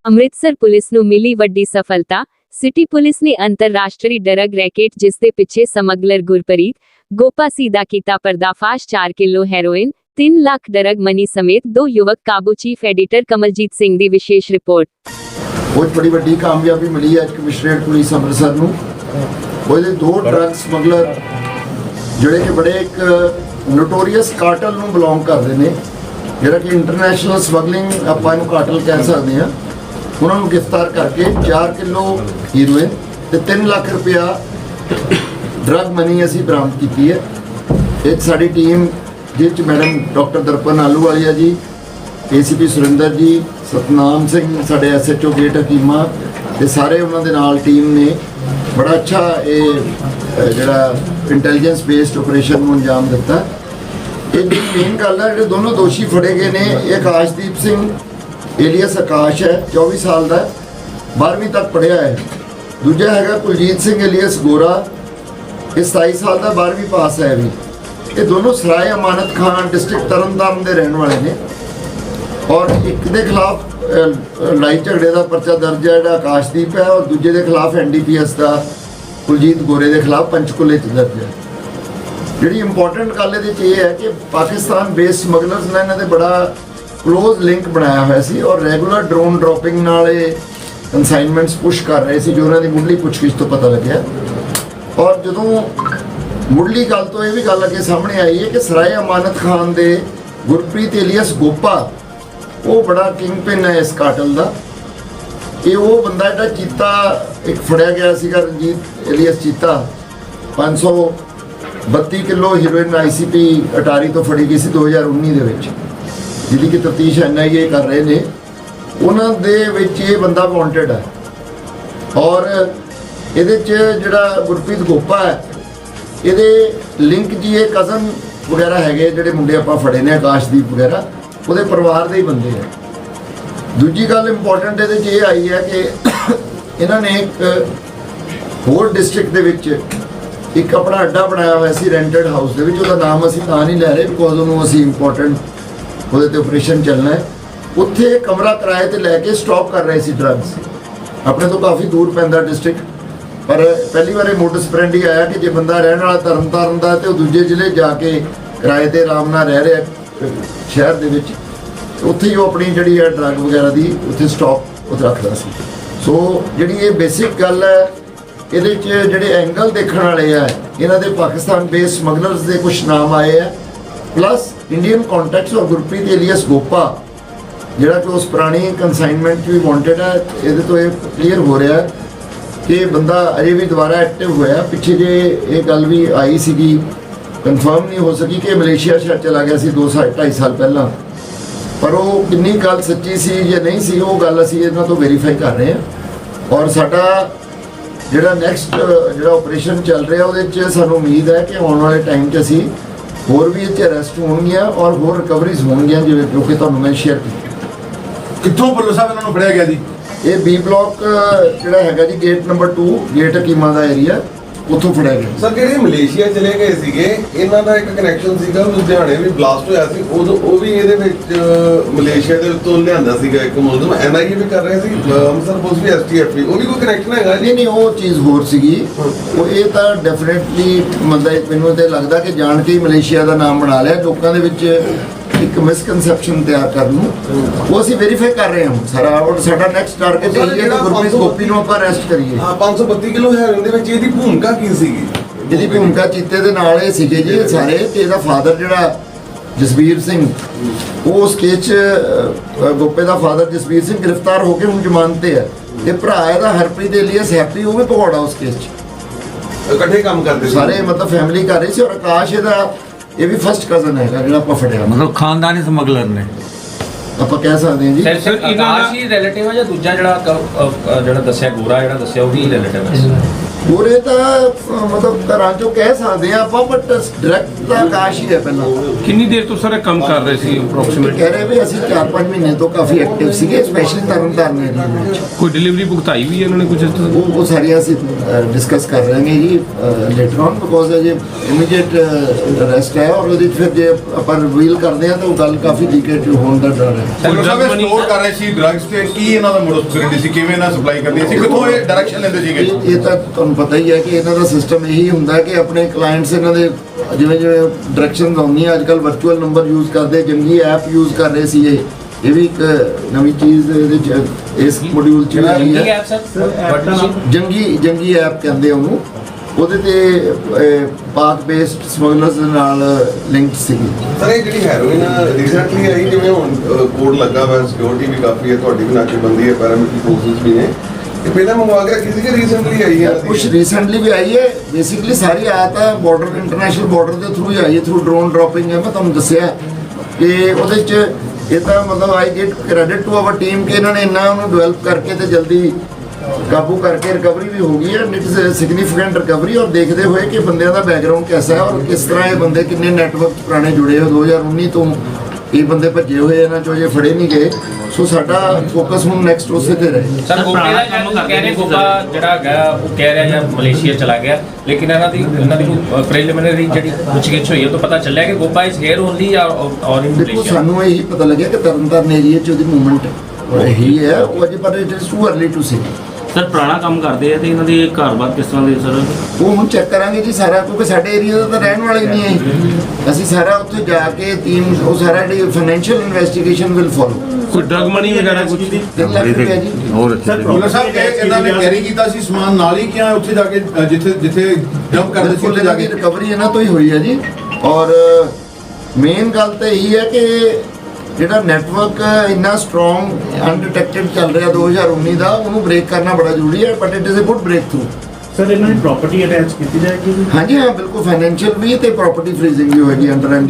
Amritsar police ਨੂੰ ਮਿਲੀ ਵੱਡੀ ਸਫਲਤਾ ਸਿਟੀ ਪੁਲਿਸ ਨੇ ਅੰਤਰਰਾਸ਼ਟਰੀ ਡਰੱਗ ਰੈਕੇਟ ਜਿਸ ਦੇ ਪਿੱਛੇ ਸਮਗਲਰ ਗੁਰਪ੍ਰੀਤ ਗੋਪਾਸੀ ਦਾ ਕੀਤਾ ਪਰਦਾਫਾਸ਼ 4 kilo heroin 3 lakh drug money ਸਮੇਤ ਦੋ ਯੁਵਕ ਕਾਬੂ ਚੀਫ ਐਡੀਟਰ ਕਮਲਜੀਤ ਸਿੰਘ ਦੀ ਵਿਸ਼ੇਸ਼ ਰਿਪੋਰਟ ਬਹੁਤ ਬੜੀ ਵੱਡੀ ਕਾਮਯਾਬੀ ਮਿਲੀ ਹੈ ਅੱਜ ਉਹਦੇ ਦੋ ਡਰੱਗ ਸਮਗਲਰ ਜਿਹੜੇ ਕਿ ਬੜੇ ਇੱਕ ਨੋਟੋਰੀਅਸ ਕਾਰਟਲ ਨੂੰ ਬਿਲੋਂਗ ਕਰਦੇ ਨੇ ਜਿਹੜਾ ਕਿ ਇੰਟਰਨੈਸ਼ਨਲ ਸਮਗਲਿੰਗ ਆਪਾਂ ਇਹਨੂੰ ਕਾਰਟਲ ਕਹਿ ਸਕਦੇ ਹਾਂ। ਉਹਨਾਂ ਨੂੰ ਗ੍ਰਿਫਤਾਰ ਕਰਕੇ 4 ਕਿਲੋ ਹੀਰੋਇਨ ਤੇ 3 ਲੱਖ ਰੁਪਇਆ ਡਰੱਗ ਮਨੀ ਅਸੀਂ ਬਰਾਮਦ ਕੀਤੀ ਹੈ। ਇੱਕ ਸਾਡੀ ਟੀਮ ਜਿਸ ਚ ਮੈਡਮ ਡਾਕਟਰ ਦਰਪਨ ਆਲੂਵਾਲੀਆ ਜੀ ਏਸੀਪੀ ਸੁਰਿੰਦਰ ਜੀ ਸਤਨਾਮ ਸਿੰਘ ਸਾਡੇ ਐਸਐਚਓ ਗੇਟ ਹਕੀਮਾ ਤੇ ਸਾਰੇ ਉਹਨਾਂ ਦੇ ਨਾਲ ਟੀਮ ਨੇ। ਬੜਾ ਅੱਛਾ ਇਹ ਜਿਹੜਾ ਇੰਟੈਲੀਜੈਂਸ ਬੇਸਡ ਆਪਰੇਸ਼ਨ ਨੂੰ ਅੰਜਾਮ ਦਿੱਤਾ। ਇਹ ਜਿਹੜੀ ਮੇਨ ਗੱਲ ਹੈ ਜਿਹੜੇ ਦੋਨੋਂ ਦੋਸ਼ੀ ਫੜੇ ਗਏ ਨੇ ਇਹ ਆਕਾਸ਼ਦੀਪ ਸਿੰਘ, ਏਲੀਅਸ ਆਕਾਸ਼ ਹੈ 24 ਸਾਲ ਦਾ 12ਵੀਂ ਤੱਕ ਪੜ੍ਹਿਆ ਹੈ। ਦੂਜਾ ਹੈਗਾ ਕੁਲਜੀਤ ਸਿੰਘ ਏਲੀਅਸ ਗੋਰਾ, ਇਹ 27 ਸਾਲ ਦਾ 12ਵੀਂ ਪਾਸ ਹੈ ਵੀ। ਇਹ ਦੋਨੋਂ ਸਰਾਏ ਅਮਾਨਤ ਖਾਨ ਡਿਸਟ੍ਰਿਕਟ ਤਰਨਤਾਰਨ ਦੇ ਰਹਿਣ ਵਾਲੇ ਨੇ। ਔਰ ਇੱਕ ਦੇ ਖਿਲਾਫ ਲੜਾਈ ਝਗੜੇ ਦਾ ਪਰਚਾ ਦਰਜ ਹੈ, ਜਿਹੜਾ ਆਕਾਸ਼ਦੀਪ ਹੈ, ਔਰ ਦੂਜੇ ਦੇ ਖਿਲਾਫ ਐਨਡੀਪੀਐਸ ਦਾ, ਕੁਲਜੀਤ ਗੋਰੇ ਦੇ ਖਿਲਾਫ ਪੰਚਕੂਲੇ ਚ ਦਰਜ ਹੈ। ਜਿਹੜੀ ਇੰਪੋਰਟੈਂਟ ਗੱਲ ਇਹਦੇ ਚ ਇਹ ਹੈ ਕਿ ਪਾਕਿਸਤਾਨ ਬੇਸਡ ਸਮਗਲਰਸ ਨੇ ਇਹਨਾਂ ਦੇ ਬੜਾ ক্লোਜ਼ ਲਿੰਕ ਬਣਾਇਆ ਹੋਇਆ ਸੀ, ਔਰ ਰੈਗੂਲਰ ਡਰੋਨ ਡ੍ਰੌਪਿੰਗ ਨਾਲ ਇਹ ਕਨਸਾਈਨਮੈਂਟਸ ਪੁਸ਼ ਕਰ ਰਹੇ ਸੀ, ਜੋ ਉਹਨਾਂ ਦੀ ਮੁੱਢਲੀ ਪੁੱਛਗਿੱਛ ਤੋਂ ਪਤਾ ਲੱਗਿਆ। ਔਰ ਜਦੋਂ ਮੁੱਢਲੀ ਗੱਲ ਤੋਂ ਇਹ ਵੀ ਗੱਲ ਅੱਗੇ ਸਾਹਮਣੇ ਆਈ ਹੈ ਕਿ ਸਰਾਏ ਅਮਾਨਤ ਖਾਨ ਦੇ ਗੁਰਪ੍ਰੀਤ ਏਲੀਅਸ ਗੋਪਾ ਉਹ ਬੜਾ ਕਿੰਗ ਪਿਨ ਹੈ ਇਸ ਕਾਟਲ ਦਾ। ਇਹ ਉਹ ਬੰਦਾ ਜਿਹੜਾ ਚੀਤਾ, ਇੱਕ ਫੜਿਆ ਗਿਆ ਸੀਗਾ Ranjit alias Cheeta. 532 kilo heroin ICP Attari ਤੋਂ ਫੜੀ ਗਈ ਸੀ 2019 ਦੇ ਵਿੱਚ। ਜਿਹਦੀ ਕਿ ਤਫਤੀਸ਼ ਐਨਆਈਏ ਕਰ ਰਹੇ ਨੇ। ਉਹਨਾਂ ਦੇ ਵਿੱਚ ਇਹ ਬੰਦਾ ਵਾਂਟਡ ਹੈ। ਔਰ ਇਹਦੇ ਚ ਜਿਹੜਾ ਗੁਰਪ੍ਰੀਤ ਗੋਪਾ ਹੈ, ਇਹਦੇ ਲਿੰਕ ਜੀ ਇਹ ਕਜ਼ਨ ਵਗੈਰਾ ਹੈਗੇ ਜਿਹੜੇ ਮੁੰਡੇ ਆਪਾਂ ਫੜੇ ਨੇ, ਆਕਾਸ਼ਦੀਪ ਵਗੈਰਾ। ਉਹਦੇ ਪਰਿਵਾਰ ਦੇ ਹੀ ਬੰਦੇ ਆ। ਦੂਜੀ ਗੱਲ ਇੰਪੋਰਟੈਂਟ ਇਹਦੇ 'ਚ ਇਹ ਆਈ ਹੈ ਕਿ ਇਹਨਾਂ ਨੇ ਇੱਕ ਹੋਰ ਡਿਸਟ੍ਰਿਕਟ ਦੇ ਵਿੱਚ ਇੱਕ ਆਪਣਾ ਅੱਡਾ ਬਣਾਇਆ ਹੋਇਆ ਸੀ ਰੈਂਟਡ ਹਾਊਸ ਦੇ ਵਿੱਚ। ਉਹਦਾ ਨਾਮ ਅਸੀਂ ਤਾਂ ਨਹੀਂ ਲੈ ਰਹੇ ਬਿਕੋਜ਼ ਉਹਨੂੰ ਅਸੀਂ ਇੰਪੋਰਟੈਂਟ ਉਹਦੇ ਤੇ ਆਪਰੇਸ਼ਨ ਚੱਲਣਾ ਹੈ। ਉੱਥੇ ਕਮਰਾ ਕਿਰਾਏ ਤੇ ਲੈ ਕੇ ਸਟਾਕ ਕਰ ਰਹੇ ਸੀ ਡਰੱਗਸ ਆਪਣੇ ਤੋਂ ਕਾਫੀ ਦੂਰ ਪੈਂਦਾ ਡਿਸਟ੍ਰਿਕਟ ਪਰ ਪਹਿਲੀ ਵਾਰ ਇਹ ਮੋਟਰ ਹੀ ਆਇਆ ਕਿ ਜੇ ਬੰਦਾ ਰਹਿਣ ਵਾਲਾ ਤਰਨਤਾਰਨ ਦਾ ਤੇ ਉਹ ਦੂਜੇ ਜ਼ਿਲ੍ਹੇ ਜਾ ਕੇ ਕਿਰਾਏ ਤੇ ਆਰਾਮ ਨਾਲ ਰਹਿ ਰਿਹਾ ਸ਼ਹਿਰ ਦੇ ਵਿੱਚ ਉੱਥੇ ਹੀ ਉਹ ਆਪਣੀ ਜਿਹੜੀ ਹੈ ਡਰੱਗ ਵਗੈਰਾ ਦੀ ਉੱਥੇ ਸਟਾਕ ਉੱਥੇ ਰੱਖਦਾ ਸੀ। ਸੋ ਜਿਹੜੀ ਇਹ ਬੇਸਿਕ ਗੱਲ ਹੈ, ਇਹਦੇ 'ਚ ਜਿਹੜੇ ਐਂਗਲ ਦੇਖਣ ਵਾਲੇ ਆ, ਇਹਨਾਂ ਦੇ ਪਾਕਿਸਤਾਨ ਬੇਸ ਸਮਗਲਰਸ ਦੇ ਕੁਝ ਨਾਮ ਆਏ ਆ। ਪਲੱਸ ਇੰਡੀਅਨ ਕੰਟੈਕਟਸ ਔਰ ਗੁਰਪ੍ਰੀਤ ਏਲੀਅਸ ਗੋਪਾ ਜਿਹੜਾ ਕਿ ਉਸ ਪੁਰਾਣੀ ਕਨਸਾਈਨਮੈਂਟ 'ਚ ਵੀ ਵਾਂਟਡ ਹੈ, ਇਹਦੇ ਤੋਂ ਇਹ ਕਲੀਅਰ ਹੋ ਰਿਹਾ ਕਿ ਬੰਦਾ ਅਜੇ ਵੀ ਦੁਬਾਰਾ ਐਕਟਿਵ ਹੋਇਆ। ਪਿੱਛੇ ਜੇ ਇਹ ਗੱਲ ਵੀ ਆਈ ਸੀਗੀ ਕਨਫਰਮ ਨਹੀਂ ਹੋ ਸਕੀ ਕਿ ਮਲੇਸ਼ੀਆ ਸ਼ਾਇਦ ਚਲਾ ਗਿਆ ਸੀ 2 ਸਾਲ 2.5 ਸਾਲ ਪਹਿਲਾਂ। ਪਰ ਉਹ ਕਿੰਨੀ ਗੱਲ ਸੱਚੀ ਸੀ ਜਾਂ ਨਹੀਂ ਸੀ ਉਹ ਗੱਲ ਅਸੀਂ ਇਹਨਾਂ ਤੋਂ ਵੈਰੀਫਾਈ ਕਰ ਰਹੇ ਹਾਂ। ਔਰ ਸਾਡਾ ਜਿਹੜਾ ਨੈਕਸਟ ਜਿਹੜਾ ਆਪਰੇਸ਼ਨ ਚੱਲ ਰਿਹਾ ਉਹਦੇ 'ਚ ਸਾਨੂੰ ਉਮੀਦ ਹੈ ਕਿ ਆਉਣ ਵਾਲੇ ਟਾਈਮ 'ਚ ਅਸੀਂ ਹੋਰ ਵੀ ਇੱਥੇ ਅਰੈਸਟ ਹੋਣਗੀਆਂ ਔਰ ਹੋਰ ਰਿਕਵਰੀਜ਼ ਹੋਣਗੀਆਂ ਜਿਵੇਂ ਜੋ ਕਿ ਤੁਹਾਨੂੰ ਮੈਂ ਸ਼ੇਅਰ ਕੀਤੀ। ਕਿੱਥੋਂ ਪੁਲਿਸ ਸਾਹਿਬ ਇਹਨਾਂ ਨੂੰ ਫੜਿਆ ਗਿਆ ਜੀ? ਇਹ ਬੀ ਬਲਾਕ ਜਿਹੜਾ ਹੈਗਾ ਜੀ ਗੇਟ ਨੰਬਰ 2 ਗੇਟ ਹਕੀਮਾ ਦਾ ਏਰੀਆ ਉੱਥੋਂ ਫੜਿਆ ਗਿਆ। ਸਰ ਜਿਹੜੇ ਮਲੇਸ਼ੀਆ ਚਲੇ ਗਏ ਸੀਗੇ ਇਹਨਾਂ ਦਾ ਇੱਕ ਕਨੈਕਸ਼ਨ ਸੀਗਾ ਲੁਧਿਆਣੇ ਵੀ ਬਲਾਸਟ ਹੋਇਆ ਸੀ। ਉਦੋਂ ਉਹ ਵੀ ਇਹਦੇ ਵਿੱਚ ਮਲੇਸ਼ੀਆ ਦੇ ਤੋਂ ਲਿਆਂਦਾ ਸੀਗਾ ਇੱਕ ਮੁਲਜ਼ਮ। ਐਨਆਈਏ ਵੀ ਕਰ ਰਿਹਾ ਸੀ ਅੰਮ੍ਰਿਤਸਰ ਪੁਲਿਸ ਵੀ ਐਸਟੀਐਫ ਵੀ। ਉਹ ਵੀ ਕੋਈ ਕਨੈਕਸ਼ਨ ਹੈਗਾ? ਨਹੀਂ ਨਹੀਂ ਉਹ ਚੀਜ਼ ਹੋਰ ਸੀਗੀ। ਉਹ ਇਹ ਤਾਂ ਡੈਫੀਨਿਟਲੀ ਮਤਲਬ ਮੈਨੂੰ ਤੇ ਲੱਗਦਾ ਕਿ ਜਾਣ ਕੇ ਹੀ ਮਲੇਸ਼ੀਆ ਦਾ ਨਾਮ ਬਣਾ ਲਿਆ। ਲੋਕਾਂ ਦੇ ਵਿੱਚ ਇੱਕ ਮਿਸਕਨਸੈਪਸ਼ਨ ਤਿਆਰ ਕਰਨ ਨੂੰ। ਉਹ ਅਸੀਂ ਵੈਰੀਫਾਈ ਕਰ ਰਹੇ ਹਾਂ। ਸਾਰਾ ਔਰ ਸਾਡਾ ਨੈਕਸਟ ਟਾਰਗੇਟ ਇਹ ਹੈ ਕਿ ਗੁਰਪ੍ਰੀਤ ਗੋਪੀ ਨੂੰ ਆਪਾਂ ਅਰੈਸਟ ਕਰੀਏ। ਹਾਂ 532 ਕਿਲੋ ਹੈਰੋਇਨ ਦੇ ਵਿੱਚ ਇਹਦੀ ਭੂਮਿਕਾ ਕੀ ਸੀਗੀ? ਜਿਹਦੀ ਭੂਮਿਕਾ ਚੀਤੇ ਦੇ ਨਾਲ ਇਹ ਸੀਗੇ ਜੀ ਇਹ ਸਾਰੇ ਤੇ ਇਹਦਾ ਫਾਦਰ ਜਿਹੜਾ ਜਸਵੀਰ ਸਿੰਘ। ਉਹ ਉਸ ਕੇਸ ਗੋਪੇ ਦਾ ਫਾਦਰ ਜਸਵੀਰ ਸਿੰਘ ਗ੍ਰਿਫਤਾਰ ਹੋ ਕੇ ਹੁਣ ਜ਼ਮਾਨਤ ਤੇ ਹੈ। ਤੇ ਭਰਾ ਇਹਦਾ ਹਰਪ੍ਰੀਤ ਏਲੀਅਸ ਹੈਪੀ ਉਹ ਵੀ ਭਗੌੜਾ ਉਸ ਕੇਸ 'ਚ। ਇਕੱਠੇ ਕੰਮ ਕਰਦੇ ਸਾਰੇ ਮਤਲਬ ਫੈਮਿਲੀ ਕਰ ਰਹੀ ਸੀ ਔਰ ਆਕਾਸ਼ ਇਹਦਾ ਇਹ ਵੀ ਫਸਟ ਕਜ਼ਨ ਹੈਗਾ ਜਿਹੜਾ ਆਪਾਂ ਫੜਿਆ। ਮਤਲਬ ਖਾਨਦਾਨੀ ਸਮਗਲਰ ਨੇ। ਆਪਾਂ ਕਹਿ ਸਕਦੇ ਹਾਂ ਜੀ। ਸਰ ਸਰ ਆਕਾਸ਼ ਹੀ ਰਿਲੇਟਿਵ ਹੈ ਜਾਂ ਦੂਜਾ ਜਿਹੜਾ ਕ- ਅ, ਅ, ਜਿਹੜਾ ਦੱਸਿਆ ਗੋਰਾ ਜਿਹੜਾ ਦੱਸਿਆ ਉਹ ਵੀ ਰਿਲੇਟਿਵ ਹੈ ਪੂਰੇ ਤਾਂ ਅਹ, ਮਤਲਬ ਘਰਾਂ ਚੋਂ ਕਹਿ ਸਕਦੇ ਆ ਆਪਾਂ ਬਟ ਡਾਇਰੈਕਟ ਤਾਂ ਆਕਾਸ਼ ਹੀ ਹੈ ਪਹਿਲਾਂ। ਕਿੰਨੀ ਦੇਰ ਤੋਂ ਸਰ ਇਹ ਕੰਮ ਕਰ ਰਹੇ ਸੀ ਅਪਰੋਕਸੀਮੇਟ ਕਹਿ ਰਹੇ ਵੀ ਅਸੀਂ 4-5 ਮਹੀਨੇ ਤੋਂ ਕਾਫੀ ਐਕਟਿਵ ਸੀਗੇ ਸਪੈਸ਼ਲੀ ਤਰਨਤਾਰਨ ਏਰੀਆ ਵਿੱਚ। ਕੋਈ ਡਿਲੀਵਰੀ ਭੁਗਤਾਈ ਵੀ ਹੈ ਇਹਨਾਂ ਨੇ ਕੁਝ ਇਸ ਤਰ੍ਹਾਂ? ਉਹ ਉਹ ਸਾਰੀਆਂ ਅਸੀਂ ਡਿਸਕਸ ਕਰ ਰਹੇ ਹਾਂ ਜੀ ਲੇਟਰ ਔਨ ਬਿਕੋਜ਼ ਅਜੇ ਇਮੀਡੀਏਟ ਅਰੈਸਟ ਹੈ ਔਰ ਉਹਦੇ ਫਿਰ ਜੇ ਆਪਾਂ ਰਿਵੀਲ ਕਰਦੇ ਹਾਂ ਤਾਂ ਉਹ ਗੱਲ ਕਾਫੀ ਲੀਕੇਜ ਹੋਣ ਦਾ ਡਰ ਹੈ। ਪੁਲਿਸ ਸਾਹਿਬ ਸਟੋਰ ਕਰ ਰਹੇ ਸੀ ਡਰੱਗਸ ਤੇ ਕੀ ਇਹਨਾਂ ਦਾ ਮੋਡਸ ਆਪਰੇਂਡੀ ਸੀ? ਕਿਵੇਂ ਇਹਨਾਂ ਸਪਲਾਈ ਕਰਨੀ ਸੀ? ਕਿੱਥੋਂ ਇਹ ਡਾਇਰੈਕਸ਼ਨ ਲੈਂਦੇ ਸੀਗੇ? ਇਹ ਇਹ ਤਾਂ ਤੁਹਾਨੂੰ ਪਤਾ ਹੀ ਹੈ ਕਿ ਇਹਨਾਂ ਦਾ ਸਿਸਟਮ ਇਹੀ ਹੁੰਦਾ ਕਿ ਆਪਣੇ ਕਲਾਇੰਟਸ ਇਹਨਾਂ ਦੇ ਜਿਵੇਂ ਜਿਵੇਂ ਡਾਇਰੈਕਸ਼ਨਸ ਆਉਂਦੀਆਂ ਅੱਜ ਕੱਲ ਵਰਚੁਅਲ ਨੰਬਰ ਯੂਜ਼ ਕਰਦੇ ਜੰਗੀ ਐਪ ਯੂਜ਼ ਕਰ ਰਹੇ ਸੀ ਇਹ ਇਹ ਵੀ ਇੱਕ ਨਵੀਂ ਚੀਜ਼ ਇਹਦੇ ਚ ਇਸ ਮੋਡਿਊਲ ਚ ਆਈ ਹੈ। ਜੰਗੀ ਜੰਗੀ ਐਪ ਕਹਿੰਦੇ ਉਹਨੂੰ। ਉਹਦੇ ਤੇ ਪਾਕ ਬੇਸਡ ਸਮਗਲਰਸ ਦੇ ਨਾਲ ਲਿੰਕਡ ਸੀਗੀ। ਸਰ ਇਹ ਜਿਹੜੀ ਹੈਰੋਇਨ ਰੀਸੈਂਟਲੀ ਆਈ ਜਿਵੇਂ ਹੁਣ ਕੋਡ ਲੱਗਾ ਹੋਇਆ ਸਿਕਿਉਰਿਟੀ ਵੀ ਕਾਫੀ ਹੈ ਤੁਹਾਡੀ ਵੀ ਨਾਕੇਬੰਦੀ ਹੈ ਪੈਰਾਮਿਲਟਰੀ ਫੋਰਸਸ ਵੀ ਨੇ। ਇਹ ਪਹਿਲਾਂ ਮੰਗਵਾ ਕੇ ਰੱਖੀ ਸੀ ਕਿ ਰੀਸੈਂਟਲੀ ਆਈ ਹੈ? ਕੁਝ ਰੀਸੈਂਟਲੀ ਵੀ ਆਈ ਹੈ। ਬੇਸਿਕਲੀ ਸਾਰੀ ਆ ਤਾਂ ਬਾਰਡਰ ਇੰਟਰਨੈਸ਼ਨਲ ਬਾਰਡਰ ਦੇ ਥਰੂ ਹੀ ਆਈ ਹੈ ਥਰੂ ਡਰੋਨ ਡ੍ਰੌਪਿੰਗ ਹੈ ਮੈਂ ਤੁਹਾਨੂੰ ਦੱਸਿਆ ਕਿ ਉਹਦੇ ਚ ਇਹ ਤਾਂ ਮਤਲਬ I get credit to our team ਕਿ ਇਹਨਾਂ ਨੇ ਇੰਨਾ ਉਹਨੂੰ ਡਿਵੈਲਪ ਕਰਕੇ ਤੇ ਜਲਦੀ ਕਾਬੂ ਕਰਕੇ ਰਿਕਵਰੀ ਵੀ ਹੋ ਗਈ ਹੈ ਇਟ ਇਜ਼ ਸਿਗਨੀਫੀਕੈਂਟ ਰਿਕਵਰੀ ਔਰ ਦੇਖਦੇ ਹੋਏ ਕਿ ਬੰਦਿਆਂ ਦਾ ਬੈਕਗ੍ਰਾਉਂਡ ਕਿਹਦਾ ਹੈ ਔਰ ਕਿਸ ਤਰ੍ਹਾਂ ਇਹ ਬੰਦੇ ਕਿੰਨੇ ਨੈਟਵਰਕ ਪੁਰਾਣੇ ਜੁੜੇ ਹੋਏ 2019 ਤੋਂ ਇਹ ਬੰਦੇ ਭੱਜੇ ਹੋਏ ਇਹਨਾਂ ਚੋਂ ਜੇ ਫੜੇ ਨਹੀਂ ਗਏ। ਸੋ ਸਾਡਾ ਫੋਕਸ ਹੁਣ ਨੈਕਸਟ ਉਸੇ ਤੇ ਰਹੇ। ਸਰ ਗੋਪੇ ਦਾ ਕੰਮ ਕਹਿ ਰਹੇ ਗੋਪਾ ਜਿਹੜਾ ਹੈਗਾ ਉਹ ਕਹਿ ਰਿਹਾ ਜਾਂ ਮਲੇਸ਼ੀਆ ਚਲਾ ਗਿਆ ਲੇਕਿਨ ਇਹਨਾਂ ਦੀ ਇਹਨਾਂ ਦੀ ਪ੍ਰੀਲਿਮਿਨਰੀ ਜਿਹੜੀ ਪੁੱਛਗਿੱਛ ਹੋਈ ਹੈ ਉਹ ਤੋਂ ਪਤਾ ਚੱਲਿਆ ਕਿ ਗੋਪਾ ਇਸ ਹੇਅਰ ਓਨਲੀ ਔਰ ਇਨ ਮਲੇਸ਼ੀਆ ਸਾਨੂੰ ਇਹੀ ਪਤਾ ਲੱਗਿਆ ਕਿ ਤਰਨਤਾਰਨ ਏਰੀਆ 'ਚ ਉਹਦੀ ਮੂਵਮੈਂਟ ਇਹੀ ਹੈ ਉਹ ਅਜੇ ਪਰ it is too early to say sir ਪੁਰਾਣਾ ਕੰਮ ਕਰਦੇ ਆ ਤੇ ਇਹਨਾਂ ਦੇ ਘਰ-ਬਾਰ ਕਿਸ ਤਰ੍ਹਾਂ ਦੇ ਸਰ? ਉਹ ਹੁਣ ਚੈੱਕ ਕਰਾਂਗੇ ਜੀ ਸਾਰਾ ਕਿਉਂਕਿ ਸਾਡੇ ਏਰੀਆ ਦਾ ਤਾਂ ਰਹਿਣ ਵਾਲਾ ਹੀ ਨਹੀਂ ਹੈ ਅਸੀਂ ਸਾਰਾ ਉੱਥੇ ਜਾ ਕੇ ਟੀਮ ਉਹ ਸਾਰਾ ਜਿਹੜੀ ਫਾਈਨੈਂਸ਼ੀਅਲ ਇਨਵੈਸਟੀਗੇਸ਼ਨ ਵਿਲ ਫੋਲੋ ਕੋਈ ਡਰਗ ਮਨੀ ਵਗੈਰਾ ਕੁਝ 3 ਲੱਖ ਰੁਪਏ ਜੀ। ਪੁਲਿਸ ਸਾਹਿਬ ਇਹ ਇਹਨਾਂ ਨੇ ਕੈਰੀ ਕੀਤਾ ਸੀ ਸਮਾਨ ਨਾਲ ਹੀ ਕਿਹਾ ਉੱਥੇ ਜਾ ਕੇ ਅ, ਜਿੱਥੇ ਜਿੱਥੇ ਡੰਪ ਕਰਦੇ ਸੀ ਉੱਥੇ ਜਾ ਦੀ ਕੇ ਰਿਕਵਰੀ ਇਹਨਾਂ ਤੋਂ ਹੀ ਹੋਈ ਹੈ ਜੀ। ਔਰ ਮੇਨ ਗੱਲ ਤਾਂ ਇਹੀ ਹੈ ਕਿ ਜਿਹੜਾ ਨੈਟਵਰਕ ਇੰਨਾ ਸਟਰੋਂਗ ਅਨਡਿਟੈਕਟਡ ਚੱਲ ਰਿਹਾ 2019 ਦਾ ਉਹਨੂੰ ਬ੍ਰੇਕ ਕਰਨਾ ਬੜਾ ਜ਼ਰੂਰੀ ਹੈ but it is a good breakthrough sir ਇਹਨਾਂ ਦੀ ਪ੍ਰਾਪਰਟੀ ਅਟੈਚ ਕੀਤੀ ਜਾਏਗੀ? ਹਾਂਜੀ ਹਾਂ ਬਿਲਕੁਲ ਫਾਈਨੈਂਸ਼ੀਅਲ ਵੀ ਤੇ ਪ੍ਰਾਪਰਟੀ ਫ੍ਰੀਜ਼ਿੰਗ ਵੀ ਹੋਏਗੀ ਅੰਡਰ